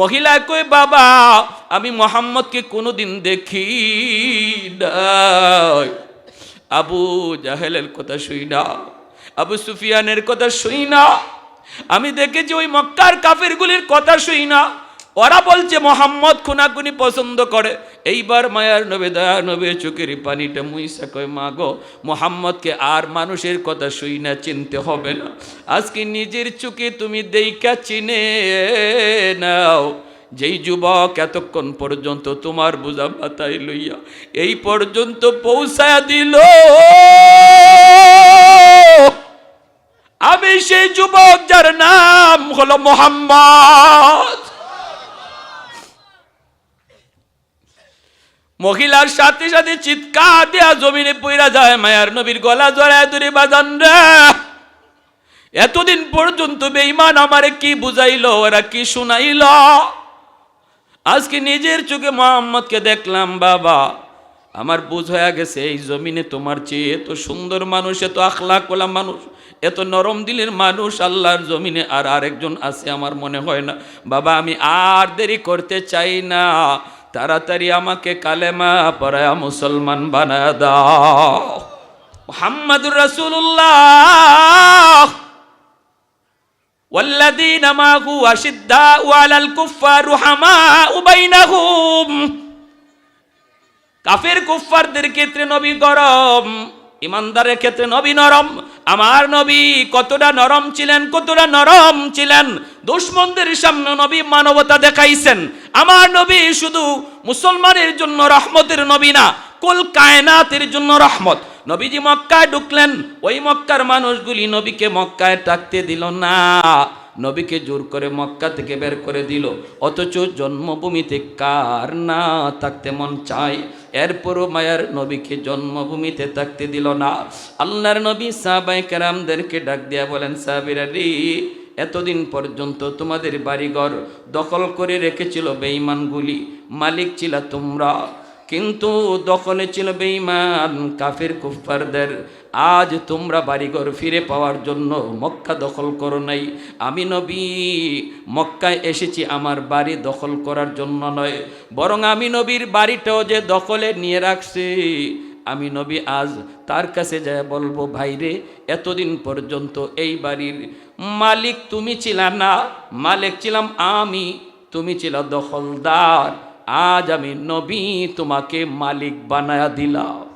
মহিলা কই, বাবা, আমি মোহাম্মদকে কোনোদিন দেখি নাই। আবু জাহেলের কথা শুই না, আবু সুফিয়ানের কথা শুই না। আমি দেখেছি ওই মক্কার কাফিরগুলির কথা শুই না। ওরা বলছে, মোহাম্মদ খুনাখুনি পছন্দ করে। এইবার মায়ার নবে, দয়া নবে, চোখের পানিটা মুইসা কয়, মা গো, মোহাম্মদকে আর মানুষের কথা শুই না, চিনতে হবে না। আজকে নিজের চোখে তুমি দেইকা চিনে নাও। যেই যুবক এতক্ষণ পর্যন্ত তোমার বোঝা মাথায় লইয়া এই পর্যন্ত পৌঁছায়া দিল। আমি সেই যুবক যার নাম হলো মোহাম্মদ। মহিলার সাথে সাথে চিৎকার দেয়া জমিনে পইরা যায়, মায়ার নবীর গলা জড়ায় দূরে বাজান এতদিন পর্যন্ত বেঈমান আমারে কি বুঝাইলো, ওরা কি শুনাইল? আজকে নিজের চোখে মোহাম্মদকে দেখলাম, বাবা, আমার বুঝ হয়ে গেছে, এই জমিনে তোমার চেয়ে এত সুন্দর মানুষ, এত আখলা কোলা মানুষ, এত নরম দিলের মানুষ আল্লাহর জমিনে আর আরেকজন আছে আমার মনে হয় না। বাবা, আমি আর দেরি করতে চাই না। তাড়াতাড়ি আমাকে কালেমা পড়ায়া মুসলমান বানায় দাও মোহাম্মদুর রাসূলুল্লাহ والذين معه أشداء على الكفار رحماء بينهم কাফের কুফফারদের ক্ষেত্রে নবী গরম ইমানদারের ক্ষেত্রে নবী নরম। আমার নবী কতটা নরম ছিলেন, কতটা নরম ছিলেন। দুশ্মনদের সামনে নবী মানবতা দেখাইছেন। আমার নবী শুধু মুসলমানের জন্য রহমতের নবী না, কুল কায়নাতের জন্য রহমত। নবীজি মক্কায় ঢুকলেন, ওই মক্কার মানুষগুলি নবীকে মক্কায় থাকতে দিল না। নবীকে জোর করে মক্কা থেকে বের করে দিল। অথচ জন্মভূমিতে কার না থাকতে মন চায়? এরপরও মায়ার নবীকে জন্মভূমিতে থাকতে দিল না। আল্লাহর নবী সাহাবাই কেরামদেরকে ডাক দিয়া বলেন, সাহাবিরা এতদিন পর্যন্ত তোমাদের বাড়িঘর দখল করে রেখেছিল বেঈমানগুলি। মালিক ছিল তোমরা। কিন্তু দখলে ছিল বেঈমান, কাফের কুফারদের আজ তোমরা বাড়িঘর ফিরে পাওয়ার জন্য মক্কা দখল করো নাই। আমি নবী, মক্কায় এসেছি আমার বাড়ি দখল করার জন্য নয়। বরং আমি নবীর বাড়িটাও যে দখলে নিয়ে রাখছি, আমি নবী আজ তার কাছে যায় বলব ভাইরে এতদিন পর্যন্ত এই বাড়ির মালিক তুমি ছিলা না? মালিক ছিলাম আমি, তুমি ছিল দখলদার। আজ আমি নবী তোমাকে মালিক বানায়া দিলাম।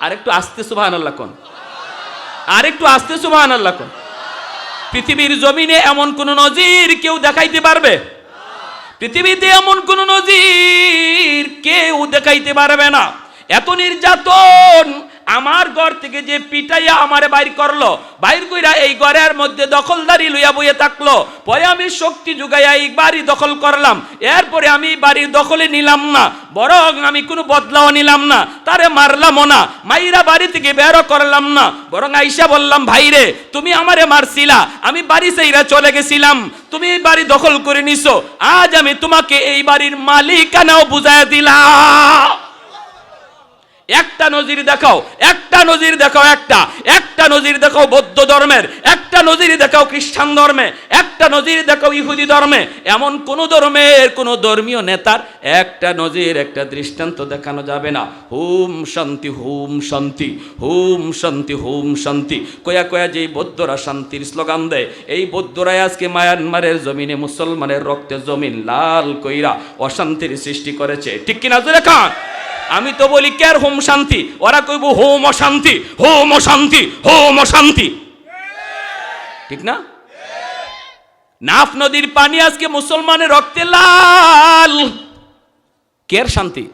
আর একটু আস্তে সুবাহান আল্লাহ কোন। আর একটু আস্তে সুবাহান আল্লাহ কোন। পৃথিবীর জমিনে এমন কোন নজির কেউ দেখাইতে পারবে? পৃথিবীতে এমন কোন নজির কেউ দেখাইতে পারবে না। এত নির্যাতন আমার ঘর থেকে যে পিটাইয়া আমারে বাইর করল, বাইর কইরা এই ঘরের মধ্যে দখলদারি লইয়া বইয়ে থাকল। পরে আমি শক্তি জুগাইয়া এই বাড়ি দখল করলাম। এরপরে আমি বাড়ির দখলে নিলাম না। বরং আমি কোনো বদলাও নিলাম না। তারে মারলামও না। মাইরা বাড়ি থেকে বেরো করলাম না। বরং আইসা বললাম ভাইরে তুমি আমারে মারছিলা। আমি বাড়ি সেইরা চলে গেছিলাম। তুমি এই বাড়ি দখল করে নিছো। আজ আমি তোমাকে এই বাড়ির মালিকানাও বুঝাই দিলাম। একটা নজির দেখাও, একটা নজির দেখাও একটা একটা নজির দেখাও বৌদ্ধ ধর্মের, একটা নজির দেখাও খ্রিস্টান ধর্মে, একটা নজির দেখাও ইহুদি ধর্মে, এমন কোন ধর্মের, কোন ধর্মীয় নেতার একটা নজির, একটা দৃষ্টান্ত দেখানো যাবে না। হুম শান্তি হুম শান্তি হুম শান্তি হুম শান্তি। কয়া কয়া যে বৌদ্ধরা শান্তির স্লোগান দেয়, এই বৌদ্ধরাই আজকে মায়ানমারের জমিনে মুসলমানের রক্তে জমিন লাল কইরা অশান্তির সৃষ্টি করেছে। ঠিক কিনা জোরে খান আমি তো বলি, কের হোম শান্তি? ওরা কইব, হোম অশান্তি হোম অশান্তি হোম অশান্তি। ঠিক না? নাফ নদীর পানি আজকে মুসলমানের রক্তে লাল। কে কের শান্তি?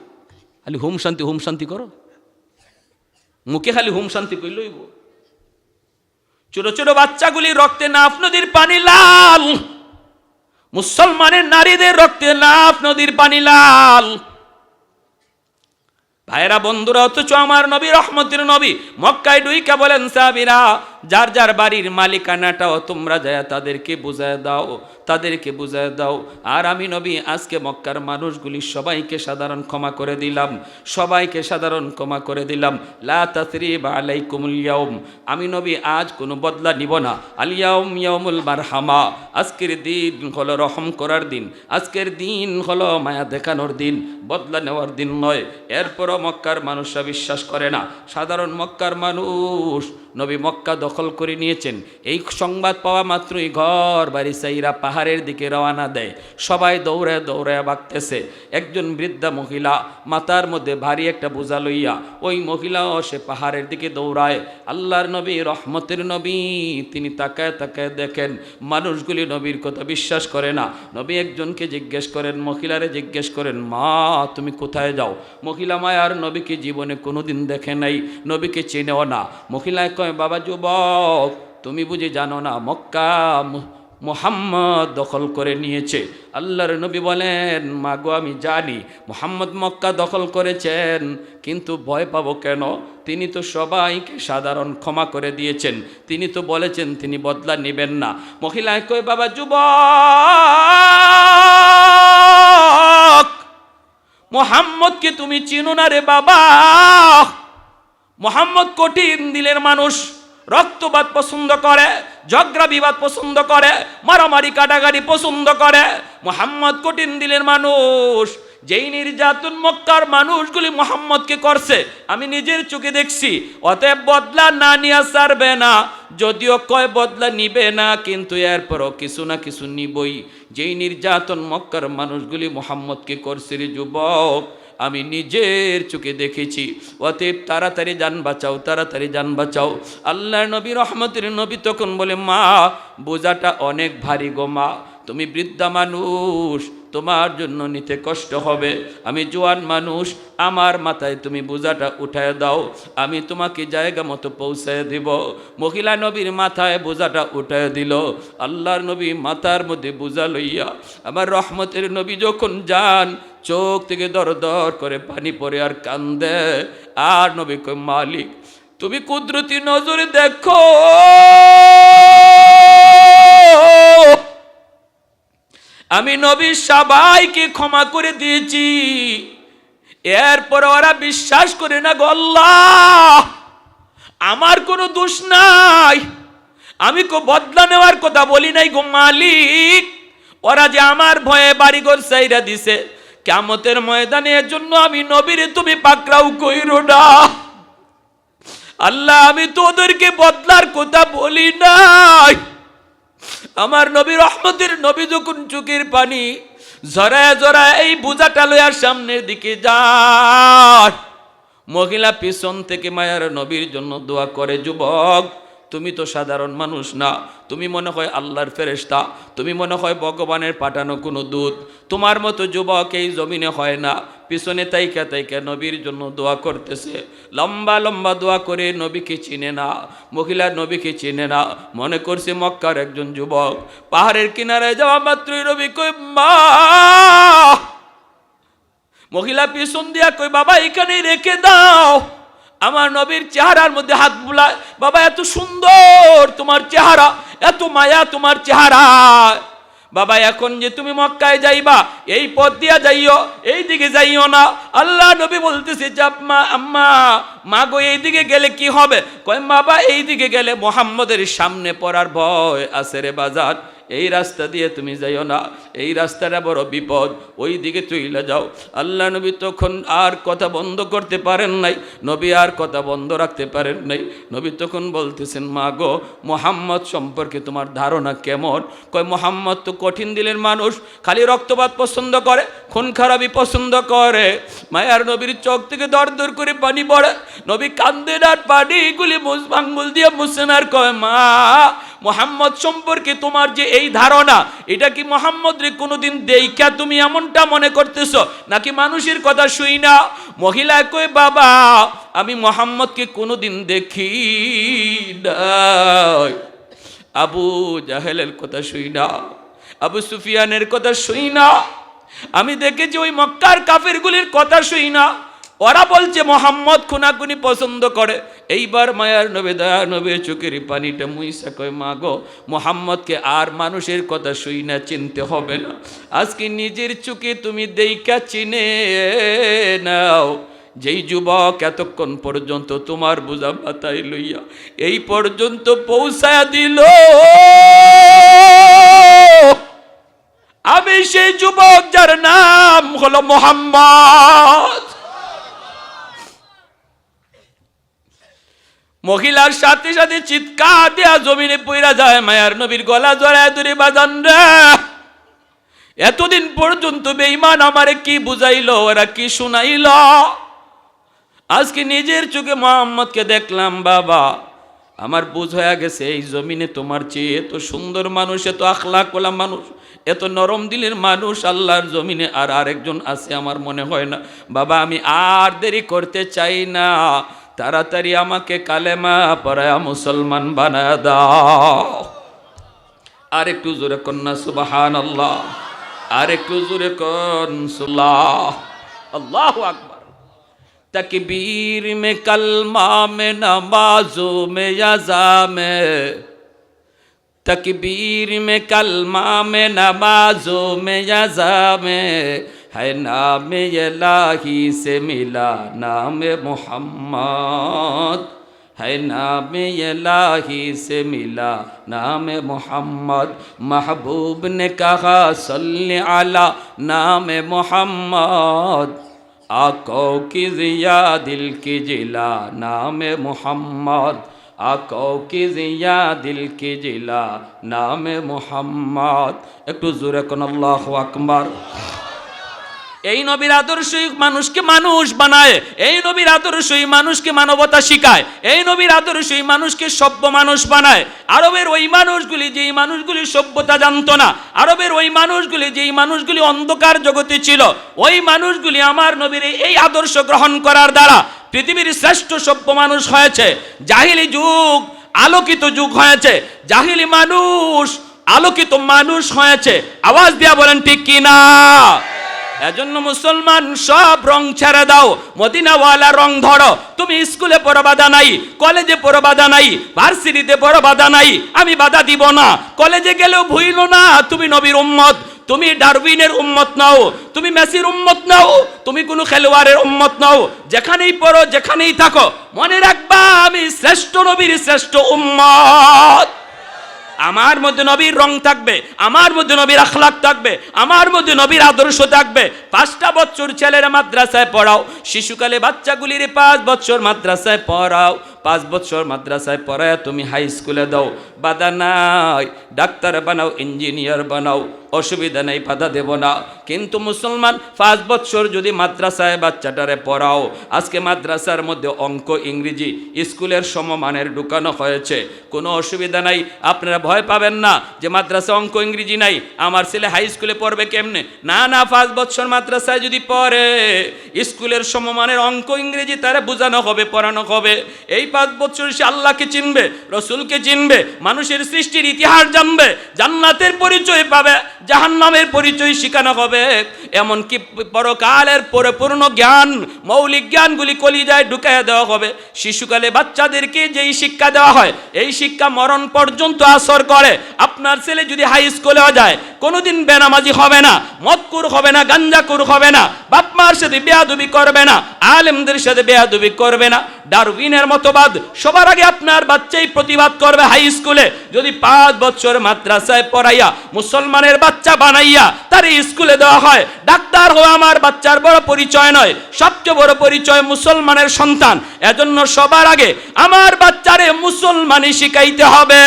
খালি হোম শান্তি হোম শান্তি করো। মুখে খালি হোম শান্তি কইলইব ছোট ছোট বাচ্চাগুলি রক্তে নাফ নদীর পানি লাল। মুসলমানের নারীদের রক্তে নাফ নদীর পানি লাল। ভাইরা বন্ধুরা অথচ আমার নবী রহমতির নবী মক্কায় ডুইকা বলেন সাবিরা যার যার বাড়ির মালিকানাটাও তোমরা যায় তাদেরকে বুঝায় দাও, তাদেরকে বুঝায় দাও। আর আমি নবী, আজকে মক্কার মানুষগুলি সবাইকে সাধারণ ক্ষমা করে দিলাম, সবাইকে সাধারণ ক্ষমা করে দিলাম। লা তাসরিবা আলাইকুমুল ইয়াউম। আমি নবী, আজ কোনো বদলা নিব না। আলিয়াউম ইয়াউমুল মারহামা। আজকের দিন হলো রহম করার দিন। আজকের দিন হলো মায়া দেখানোর দিন। বদলা নেওয়ার দিন নয়। এরপরও মক্কার মানুষরা বিশ্বাস করে না। সাধারণ মক্কার মানুষ নবী মক্কা দখল করে নিয়েছেন। এই সংবাদ পাওয়া মাত্রই ঘর, বাড়ি সাইরা পাহাড়ের দিকে রওনা দেয়। সবাই দৌড়ে দৌড়ে বাগতেছে একজন বৃদ্ধা মহিলা মাতার মধ্যে ভারী একটা বোঝা লইয়া ওই মহিলাও সে পাহাড়ের দিকে দৌড়ায়। আল্লাহর নবী, রহমতের নবী, তিনি তাকায় তাকায় দেখেন, মানুষগুলি নবীর কথা বিশ্বাস করে না। নবী একজনকে জিজ্ঞেস করেন, মহিলারে জিজ্ঞেস করেন, মা, তুমি কোথায় যাও? মহিলা মায়ার নবীকে জীবনে কোনোদিন দেখে নাই। নবীকে চেনেও না। মহিলায় কয় বাবা যুবক, তুমি বুঝি জানো না, মক্কা মোহাম্মদ দখল করে নিয়েছে। আল্লাহর নবী বলেন, মাগো, আমি জানি, মোহাম্মদ মক্কা দখল করেছেন, কিন্তু ভয় পাবো কেন? তিনি তো সবাইকে সাধারণ ক্ষমা করে দিয়েছেন। তিনি তো বলেছেন, তিনি বদলা নেবেন না। মহিলায় কয়, বাবা যুবক, মোহাম্মদকে তুমি চিনো না রে বাবা? মোহাম্মদ কঠিন দিলের মানুষ, রক্তপাত পছন্দ করে ঝগড়া বিবাদ পছন্দ করে, মারামারি কাটাকাটি পছন্দ করে। মোহাম্মদ কঠিন দিলের মানুষ, যেই নির্যাতন মক্কার মানুষগুলি মোহাম্মদকে করছে, আমি নিজের চোখে দেখছি, অতএব বদলা না নিয়ে সারবে না। যদিও কয় বদলা নিবে না, কিন্তু এরপরও কিছু না কিছু নিবই। যেই নির্যাতন মক্কার মানুষগুলি মোহাম্মদকে করছে রে যুবক আমি নিজের চোখে দেখেছি। অতএব তাড়াতাড়ি যান বাঁচাও, তাড়াতাড়ি যান বাঁচাও। আল্লাহ নবী, রহমতের নবী তখন বলে, মা, বোঝাটা অনেক ভারী গো মা। তুমি বৃদ্ধা মানুষ তোমার জন্য নিতে কষ্ট হবে। আমি জোয়ান মানুষ, আমার মাথায় তুমি বোঝাটা উঠায় দাও। আমি তোমাকে জায়গা মতো পৌঁছায় দিব। মহিলা নবীর মাথায় বোঝাটা উঠায় দিল। আল্লাহর নবী মাথার মধ্যে বোঝা লইয়া আমার রহমতের নবী যখন যান, চোখ থেকে দর দর করে পানি পরে আর কান্দে। আর নবী মালিক, তুমি কুদরতি নজরে দেখো। আমি নবী সবাইকে ক্ষমা করে দিয়েছি। এরপর ওরা বিশ্বাস করে না গল্লা আমার কোনো দোষ নাই। আমি কো বদলা নেওয়ার কথা বলি নাই গো মালিক। ওরা যে আমার ভয়ে বাড়িঘর সাইরা দিছে কেমতের ময়দানে এর জন্য আমি নবীরে তুমি পাকড়াও কইরো না। আল্লাহ, আমি তোদেরকে বদলার কথা বলি নাই। আমার নবী রহমতের নবী যখন চোখের পানি জরায় জরায় এই বোঝাটা লয়ার সামনের দিকে যান, মহিলা পিছন থেকে মায়ার নবীর জন্য দোয়া করে, যুবক, তুমি তো সাধারণ মানুষ না। তুমি মনে হয় আল্লাহর ফেরেশতা। তুমি মনে হয় ভগবানের পাঠানো কোনো দূত। তোমার মতো যুবক এই জমিনে হয় না। পিছনে তাইকা তাইকা নবীর জন্য দোয়া করতেছে। লম্বা লম্বা দোয়া করে নবীকে চিনে না, মহিলা নবীকে চিনে না। মনে করছে মক্কার একজন যুবক পাহাড়ের কিনারায় যাওয়া মাত্রই নবী কই মা! মহিলা পিছন দিয়া কই বাবা, এখানেই রেখে দাও। আমার নবীর চেহারার মধ্যে হাত বুলায়, বাবা, এত সুন্দর তোমার চেহারা, এত মায়া তোমার চেহারা। বাবা, এখন যে তুমি মক্কায় যাইবা, এই পথ দিয়া যাইও, এই দিকে যাইও না। আল্লাহ নবী বলতেছে চাপমা আম্মা, মা গো, এই দিকে গেলে কি হবে? কয়, বাবা, এই দিকে গেলে মোহাম্মদের সামনে পড়ার ভয় আছে রে বাজার। এই রাস্তা দিয়ে তুমি যাইও না, এই রাস্তাটা বড় বিপদ, ওই দিকে চইলে যাও। আল্লাহ নবী তখন আর কথা বন্ধ করতে পারেন নাই, নবী আর কথা বন্ধ রাখতে পারেন নাই। নবী তখন বলতেছেন, মা গো, মোহাম্মদ সম্পর্কে তোমার ধারণা কেমন? কয়, মোহাম্মদ তো কঠিন দিলের মানুষ, খালি রক্তপাত পছন্দ করে, খুন খারাপি পছন্দ করে। মায়ার নবীর চোখ থেকে দর দর করে পানি পড়ে। নবী কান্দেন আর পানিগুলি মুস আঙ্গুল দিয়ে মুছেন আর কয়, মা মোহাম্মদ সম্পর্কে তোমার যে এই ধারণা, এটা কি মোহাম্মদ রে কোনোদিন দেইকা তুমি এমনটা মনে করতেছ? নাকি মানুষের কথা শুই না? মহিলা কই বাবা, আমি মোহাম্মদকে কোনোদিন দেখি নাই। আবু জাহেলের কথা শুই না। আবু সুফিয়ানের কথা শুই না। আমি দেখেছি ওই মক্কার কাফেরগুলির কথা শুই না। ওরা বলছে, মোহাম্মদ খুনাখুনি পছন্দ করে। এইবার মায়ার নবে, দয়া নবে, চোখের পানিটা মুইসা কয় মা গো মোহাম্মদকে আর মানুষের কথা শুই না, চিনতে হবে না। আজকে নিজের চোখে তুমি দেইকা চিনে নাও। যেই যুবক এতক্ষণ পর্যন্ত তোমার বোঝা মাথায় লইয়া এই পর্যন্ত পৌঁছায়া দিল। আমি সেই যুবক যার নাম হলো মোহাম্মদ। মহিলার সাথে সাথে চিৎকার দেয়া জমিনে পইরা যায়, মায়ার নবীর গলা জড়ায় ধরে, বাজান এতদিন পর্যন্ত বেঈমান আমারে কি বুঝাইলো, ওরা কি শুনাইল? আজকে নিজের চোখে মোহাম্মদকে দেখলাম, বাবা, আমার বুঝ হয়ে গেছে, এই জমিনে তোমার চেয়ে এত সুন্দর মানুষ, এত আখলাক ওলা মানুষ, এত নরম দিলের মানুষ, আল্লাহর জমিনে আর আরেকজন আছে আমার মনে হয় না। বাবা, আমি আর দেরি করতে চাই না। তাড়াতাড়ি আমাকে কালেমা পড়ায় মুসলমান বানায় দাও আর একটু জোরে কন্যা সুবাহান আল্লাহ আর একটু জোরে কনসুল্লাহ আল্লাহ আকবার তকবীর মে কলমা মে নমাজো মে আজা মে তকবীর মে কলমা মে নমাজো মে আজা মে ہے نام الہی سے ملا نام محمد۔ ہے نام الہی سے ملا نام محمد۔ محبوب نے کہا، صلی علی نام محمد۔ آقوں کی ضیا دل کی جلا نام محمد۔ آقوں کی ضیا دل کی جلا نام محمد۔ ایک تو زورے کن، اللہ اکبر۔ এই নবীর আদর্শই মানুষকে মানুষ বানায়, এই নবীর আদর্শই মানুষকে মানবতা শিখায়, এই নবীর আদর্শই মানুষকে সভ্য মানুষ বানায়। আরবের ওই মানুষগুলি যেই মানুষগুলি সভ্যতা জানতো না, আরবের ওই মানুষগুলি যেই মানুষগুলি অন্ধকার জগতে ছিল, ওই মানুষগুলি আমার নবীর এই- আদর্শ গ্রহণ করার দ্বারা পৃথিবীর শ্রেষ্ঠ সভ্য মানুষ হয়েছে। জাহিলি যুগ, আলোকিত যুগ হয়েছে। জাহিলি মানুষ, আলোকিত মানুষ হয়েছে। আওয়াজ দিয়া বলেন, ঠিক কিনা? এজন্য মুসলমান সব রং ছেড়ে দাও। মদিনাওয়ালা রং ধরো। তুমি স্কুলে পড়ো, বাধা নাই। কলেজে পড়ো, বাধা নাই। ভার্সিটিতে পড়ো, বাধা নাই। আমি বাধা দিব না। কলেজে গেলেও ভুইল না। তুমি নবীর উম্মত। তুমি ডারউইনের উম্মত নাও। তুমি মেসির উম্মত নাও। তুমি কোনো খেলোয়াড়ের উম্মত নাও। যেখানেই পড়ো, যেখানেই থাকো। মনে রাখবা, আমি শ্রেষ্ঠ নবীর শ্রেষ্ঠ উম্মত। আমার মধ্যে নবীর রং থাকবে, আমার মধ্যে নবীর আখলাক থাকবে, আমার মধ্যে নবীর আদর্শ থাকবে। পাঁচটা বছর ছেলেরা মাদ্রাসায় পড়াও, শিশুকালে বাচ্চাগুলির পাঁচ বছর মাদ্রাসায় পড়াও। পাঁচ বছর মাদ্রাসায় পড়ায় তুমি হাই স্কুলে দাও। বাধা নাই, ডাক্তার বানাও ইঞ্জিনিয়ার বানাও, অসুবিধা নেই, বাধা দেব না। কিন্তু মুসলমান পাঁচ বছর যদি মাদ্রাসায় বাচ্চাটারে পড়াও, আজকে মাদ্রাসার মধ্যে অঙ্ক ইংরেজি স্কুলের সমমানের ঢুকানো হয়েছে। কোনো অসুবিধা নাই, আপনারা ভয় পাবেন না যে মাদ্রাসা অঙ্ক ইংরেজি নাই, আমার ছেলে হাই স্কুলে পড়বে কেমনে? না না, পাঁচ বছর মাদ্রাসায় যদি পড়ে, স্কুলের সমমানের অঙ্ক ইংরেজি তারা বোঝানো হবে, পড়ানো হবে। এই পাঁচ বছর সে আল্লাহকে চিনবে, রসুলকে চিনবে, মানুষের সৃষ্টির ইতিহাস জানবে, জান্নাতের পরিচয় পাবে, জাহান্নামের পরিচয় শেখানো হবে। এমনকি পরকালের পরিপূর্ণ জ্ঞান, মৌলিক জ্ঞানগুলি কলিজায় ঢুকাইয়া দেওয়া হবে। শিশুকালে বাচ্চাদেরকে যেই শিক্ষা দেওয়া হয়, এই শিক্ষা মরণ পর্যন্ত আসর করে। আপনার ছেলে যদি হাই স্কুলেও যায়, কোনোদিন বেনামাজি হবে না, মদকুর হবে না, গাঞ্জাকুর হবে না, বাপ মার সাথে বেয়াদুবি করবে না, আলেমদের সাথে বেয়াদুবি করবে না, ডারউইনের মতবাদ সবার আগে আপনার বাচ্চাই প্রতিবাদ করবে হাই স্কুলে। যদি পাঁচ বছর মাদ্রাসায় পড়াইয়া মুসলমানের বাচ্চা বানাইয়া তার স্কুলে দেওয়া হয়, ডাক্তার হওয়া আমার বাচ্চার বড় পরিচয় নয়, সবচেয়ে বড় পরিচয় মুসলমানের সন্তান। এজন্য সবার আগে আমার বাচ্চারে মুসলমানই শিখাইতে হবে।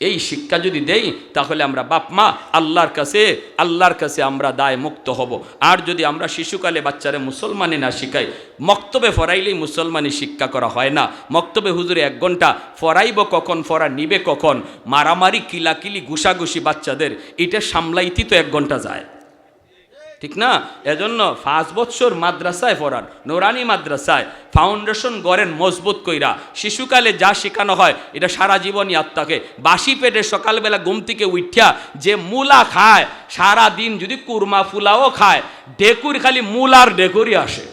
এই শিক্ষা যদি দেই, তাহলে আমরা বাপ মা, আল্লাহর কাছে আল্লাহর কাছে আমরা দায় মুক্ত হব। আর যদি আমরা শিশুকালে বাচ্চারে মুসলমানে না শিখাই, মক্তবে ফরাইলেই মুসলমানি শিক্ষা করা হয় না। মক্তবে হুজুরে এক ঘণ্টা, ফরাইব কখন, ফরা নিবে কখন? মারামারি, কিলাকিলি, ঘুষাঘুষি বাচ্চাদের, এটা সামলাইতি তো এক ঘণ্টা যায়। ঠিক না? এজন্য পাঁচ বৎসর মাদ্রাসায় পড়ান, নোরানি মাদ্রাসায়। ফাউন্ডেশন গড়েন মজবুত কইরা। শিশুকালে যা শেখানো হয়, এটা সারা জীবনই আত্মাকে। বাসি পেটে সকালবেলা ঘুম থেকে উঠিয়া যে মূলা খায়, সারা দিন যদি কুরমা ফুলাও খায় ডেকুর খালি মূলার ডেকুরই আসে।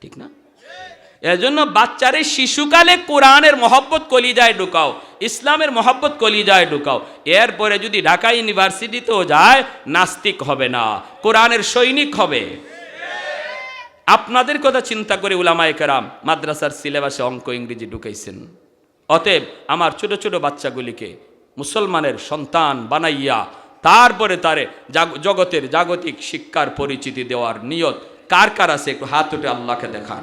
ঠিক না? এজন্য বাচ্চারে শিশুকালে কোরআনের মহব্বত কলিজায় ঢুকাও, ইসলামের মহব্বত কলিজায় ঢুকাও। এরপরে যদি ঢাকা ইউনিভার্সিটিতেও যায়, নাস্তিক হবে না, কোরআনের সৈনিক হবে। আপনাদের কথা চিন্তা করে উলামায়ে কেরাম মাদ্রাসার সিলেবাসে অঙ্ক ইংরেজি ঢুকাইছেন। অতএব আমার ছোট ছোট বাচ্চাগুলিকে মুসলমানের সন্তান বানাইয়া, তারপরে তারে জগতের জাগতিক শিক্ষার পরিচিতি দেওয়ার নিয়ত কার কার আছে একটু হাত উঠে আল্লাহকে দেখান।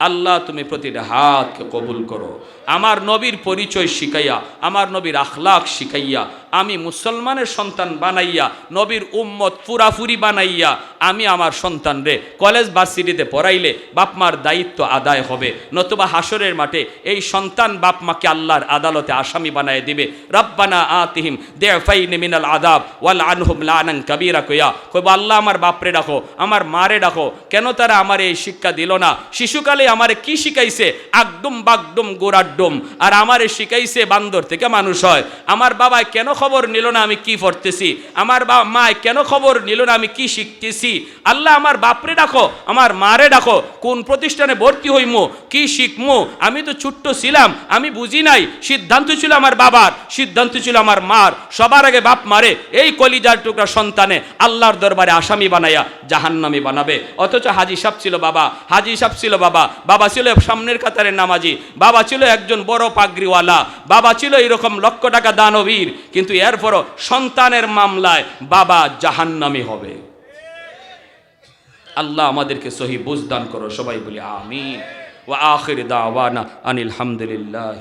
আল্লাহ তুমি প্রতিটা হাতকে কবুল করো। আমার নবীর পরিচয় শিখাইয়া, আমার নবীর আখলাক শিখাইয়া, আমি মুসলমানের সন্তান বানাইয়া, নবীর উম্মত পুরাপুরি বানাইয়া, আমি আমার সন্তান রে কলেজ ভার্সিটিতে পড়াইলে বাপমার দায়িত্ব আদায় হবে। নতুবা হাসরের মাঠে এই সন্তান বাপমাকে আল্লাহর আদালতে আসামি বানায় দিবে। রব্বানা আতিহিম দেফাইন মিনাল আদাব ওয়াল আনহুম লানান কাবীরা কইয়া, কইব, আল্লাহ আমার বাপরে ডাকো, আমার মারে ডাকো। কেন তারা আমার এই শিক্ষা দিল না? শিশুকালে আমারে কি শিখাইছে? আগডুম বাগডুম গোড়াডুম আর আমারে শিখাইছে বান্দর থেকে মানুষ হয়। আমার বাবা কেন খবর নিল না আমি কি পড়তেছি? আমার বা মায় কেন খবর নিল না আমি কি শিখতেছি? আল্লাহ আমার বাপরে ডাকো, আমার মারে ডাকো, কোন প্রতিষ্ঠানে ভর্তি হইমো, কি শিখমো? আমি তো ছোট্ট ছিলাম, আমি বুঝি নাই, সিদ্ধান্ত ছিল আমার বাবার, সিদ্ধান্ত ছিল আমার মার। সবার আগে বাপ মারে, এই কলিজার টুকরা সন্তানে আল্লাহর দরবারে আসামি বানাইয়া জাহান্নামি বানাবে। অথচ হাজি সাহেব ছিল বাবা, হাজি সাহেব ছিল বাবা বাবা ছিল সামনের কাতারের নামাজি, বাবা ছিল একজন বড় পাগড়িওয়ালা, বাবা ছিল এরকম লক্ষ টাকা দানবীর, কিন্তু এরপরও সন্তানের মামলায় বাবা জাহান্নামি হবে। আল্লাহ আমাদেরকে সহি বুঝদান করো, সবাই বলি আমি ও আখির দাওয়ানা আনিল হামদুলিল্লাহ।